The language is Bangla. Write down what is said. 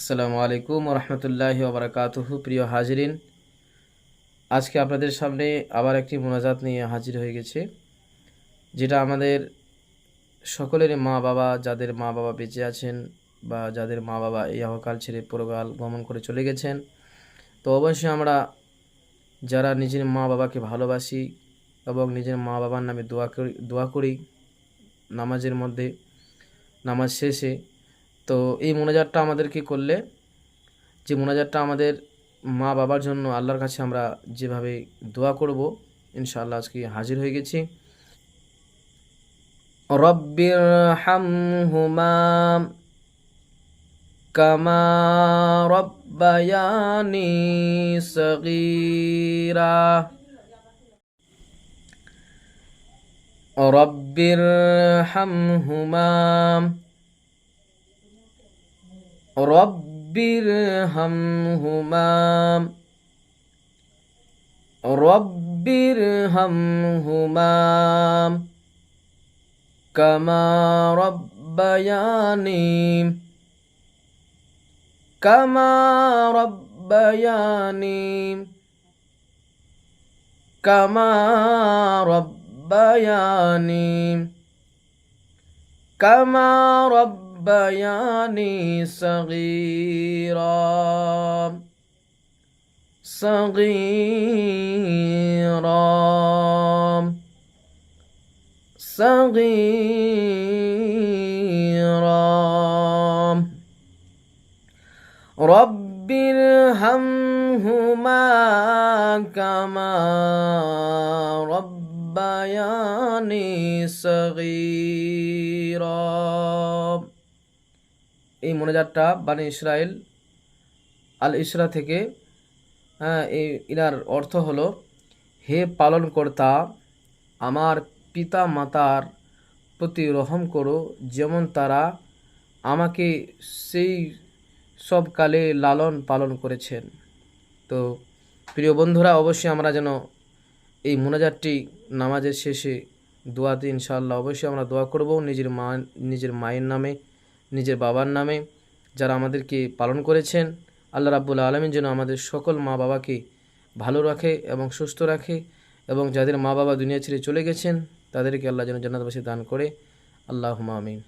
আসসালামু আলাইকুম রহমতুল্লাহ ওবরাকাতুহু, প্রিয় হাজিরিন। আজকে আপনাদের সামনে আবার একটি মোনাজাত নিয়ে হাজির হয়ে গেছে, যেটা আমাদের সকলের মা বাবা যাদের মা বাবা বেঁচে আছেন বা যাদের মা বাবা এই অকাল ছেড়ে পরকাল গমন করে চলে গেছেন, তো অবশ্যই আমরা যারা নিজের মা বাবাকে ভালোবাসি এবং নিজের মা বাবার নামে দোয়া করি দোয়া করি, নামাজের মধ্যে, নামাজ শেষে তো এই মোনাজাতটা আমাদেরকে করলে, যে মোনাজাতটা আমাদের মা বাবার জন্য আল্লাহর কাছে আমরা যেভাবে দোয়া করব, ইনশাআল্লাহ আজকে হাজির হয়ে গেছি। রব্বির হামহুমা কামা রব্বায়ানি সগীরা। রব্বির হামহুমা رب ارحمهما رب ارحمهما كما ربياني كما ربياني كما ربياني كما رب ربياني صغيرا. صغيرا. صغيرا. رب ارحمهما كما ربياني صغيرا. এই মোনাজাতটা বানি ইসরায়েল আল ইসরা থেকে হ্যাঁ এই ইনার অর্থ হলো, হে পালনকর্তা, আমার পিতা মাতার প্রতি রহম করো, যেমন তারা আমাকে সেই সব কালে লালন পালন করেছেন। তো প্রিয় বন্ধুরা, অবশ্যই আমরা যেন এই মোনাজাতটি নামাজের শেষে দোয়াতে ইনশাআল্লাহ অবশ্যই আমরা দোয়া করব, নিজের মা, নিজের মায়ের নামে। নিজের বাবার নামে যারা আমাদেরকে পালন করেছেন, আল্লাহ রাব্বুল আলমিন জন্য আমাদের সকল মা বাবাকে ভালো রাখে এবং সুস্থ রাখে এবং যাদের মা বাবা দুনিয়া ছেড়ে চলে গেছেন, তাদেরকে আল্লাহ যেন জান্নাতবাসী দান করে। আল্লাহ আমিন।